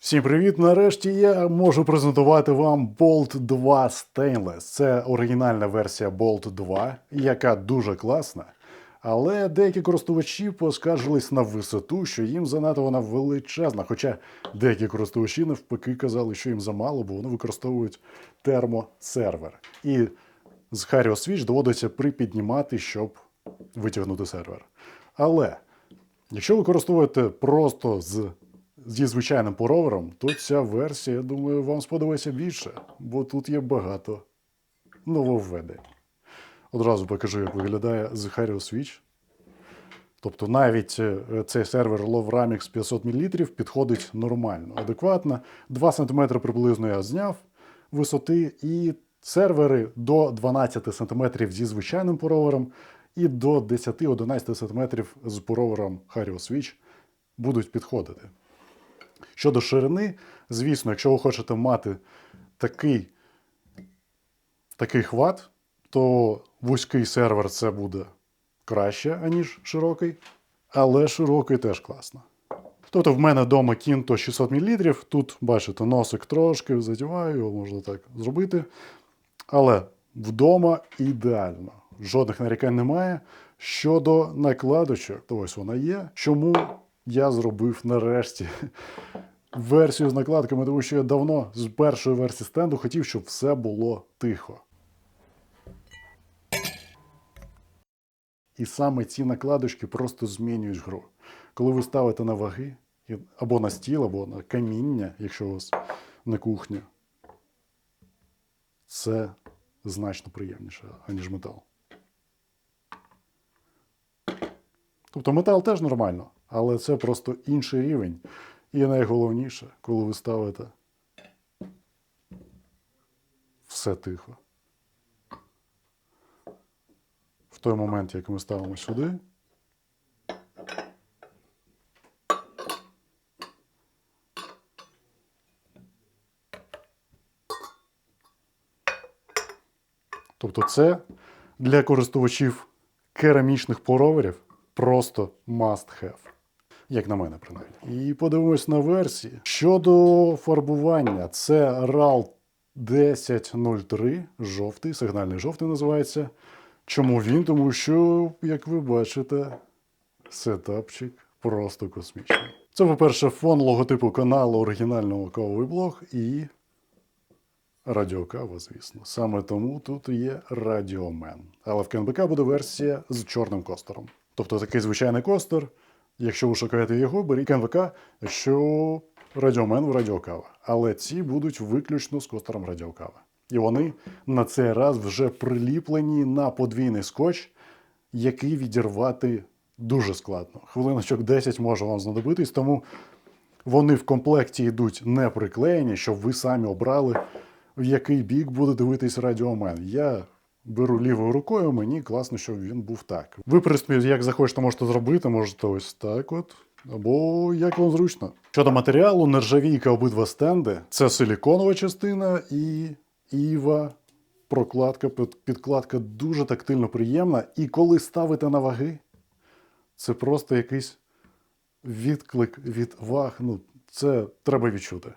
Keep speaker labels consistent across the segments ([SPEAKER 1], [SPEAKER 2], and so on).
[SPEAKER 1] Всім привіт! Нарешті я можу презентувати вам Bolt 2 Stainless. Це оригінальна версія Bolt 2, яка дуже класна. Але деякі користувачі поскаржились на висоту, що їм занадто вона величезна. Хоча деякі користувачі навпаки казали, що їм замало, бо вони використовують термосервер. І з Harrio Switch доводиться припіднімати, щоб витягнути сервер. Але Якщо ви використовуєте просто з, зі звичайним поровером, то ця версія, я думаю, вам сподобається більше, бо тут є багато нововведень. Одразу покажу, як виглядає з Harrio Switch. Тобто навіть е, цей сервер LoveRamix 500 мл підходить нормально, адекватно. 2 см приблизно я зняв висоти, і сервери до 12 см зі звичайним поровером і до 10-11 см з поровером Harrio Switch будуть підходити. Щодо ширини, звісно, якщо ви хочете мати такий, такий хват, то вузький сервер це буде краще, аніж широкий, але широкий теж класно. Тобто в мене вдома кінто 600 мл, тут, бачите, носик трошки задіваю, його можна так зробити. Але вдома ідеально. Жодних нарікань немає. Щодо накладочок, то ось вона є. Чому я зробив нарешті версію з накладками, тому що я давно з першої версії стенду хотів, щоб все було тихо. І саме ці накладочки просто змінюють гру. Коли ви ставите на ваги, або на стіл, або на каміння, якщо у вас на кухні, це значно приємніше, аніж метал. Тобто метал теж нормально, але це просто інший рівень. І найголовніше, коли ви ставите все тихо. В той момент, як ми ставимо сюди, Тобто це для користувачів керамічних пороверів просто must have. Як на мене, принаймні. І подивимось на версії. Щодо фарбування, це RAL 1003, жовтий, сигнальний жовтий називається. Чому він? Тому що, як ви бачите, сетапчик просто космічний. Це, по-перше, фон логотипу каналу оригінального кавовий блог і Радіокава, звісно. Саме тому тут є Радіомен. Але в КНБК буде версія з чорним костером. Тобто такий звичайний костер. Якщо ви шукаєте його, беріть КНВК, якщо Радіомен в Радіокава. Але ці будуть виключно з костером Радіокава. І вони на цей раз вже приліплені на подвійний скотч, який відірвати дуже складно. Хвилиночок 10 може вам знадобитись, тому вони в комплекті йдуть не приклеєні, щоб ви самі обрали, в який бік буде дивитись радіомен. Я беру лівою рукою, мені класно, щоб він був так. Ви, в принципі, як захочете, можете зробити, можете ось так от. Або як вам зручно. Щодо матеріалу, нержавійка обидва стенди це силіконова частина і Іва. Прокладка, підкладка дуже тактильно приємна. І коли ставите на ваги, це просто якийсь відклик від ваг. Ну, це треба відчути.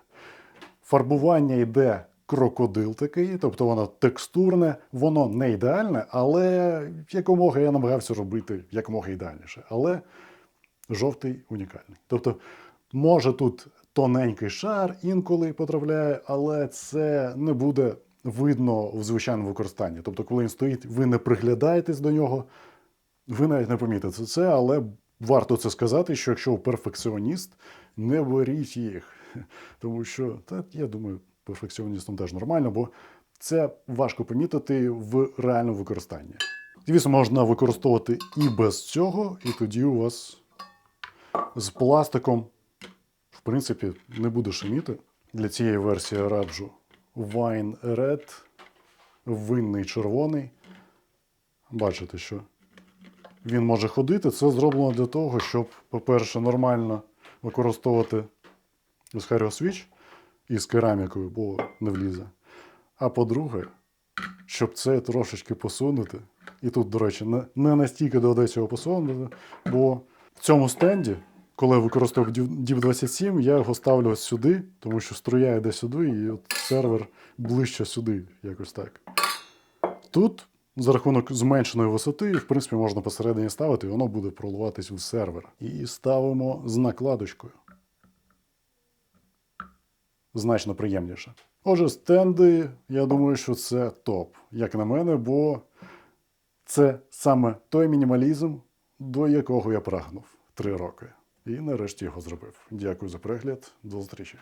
[SPEAKER 1] Фарбування йде крокодил такий, тобто воно текстурне, воно не ідеальне, але якомога я намагався робити якомога ідеальніше. Але жовтий унікальний. Тобто, може тут тоненький шар інколи потрапляє, але це не буде видно в звичайному використанні. Тобто, коли він стоїть, ви не приглядаєтесь до нього, ви навіть не помітите це, але варто це сказати, що якщо перфекціоніст, не беріть їх. Тому що, та, я думаю, перфекціоністам теж нормально, бо це важко помітити в реальному використанні. Звісно, можна використовувати і без цього, і тоді у вас з пластиком, в принципі, не буде шуміти. Для цієї версії раджу Wine Red, винний червоний. Бачите, що він може ходити. Це зроблено для того, щоб, по-перше, нормально використовувати Switch і з керамікою, бо не влізе. А по-друге, щоб це трошечки посунути. І тут, до речі, не, настільки доведеться його посунути, бо в цьому стенді коли я використовував Deep 27, я його ставлю ось сюди, тому що струя йде сюди, і от сервер ближче сюди, якось так. Тут за рахунок зменшеної висоти, в принципі, можна посередині ставити, і воно буде проливатись у сервер. І ставимо з накладочкою. Значно приємніше. Отже, стенди, я думаю, що це топ, як на мене, бо це саме той мінімалізм, до якого я прагнув три роки. І нарешті його зробив. Дякую за перегляд. До зустрічі.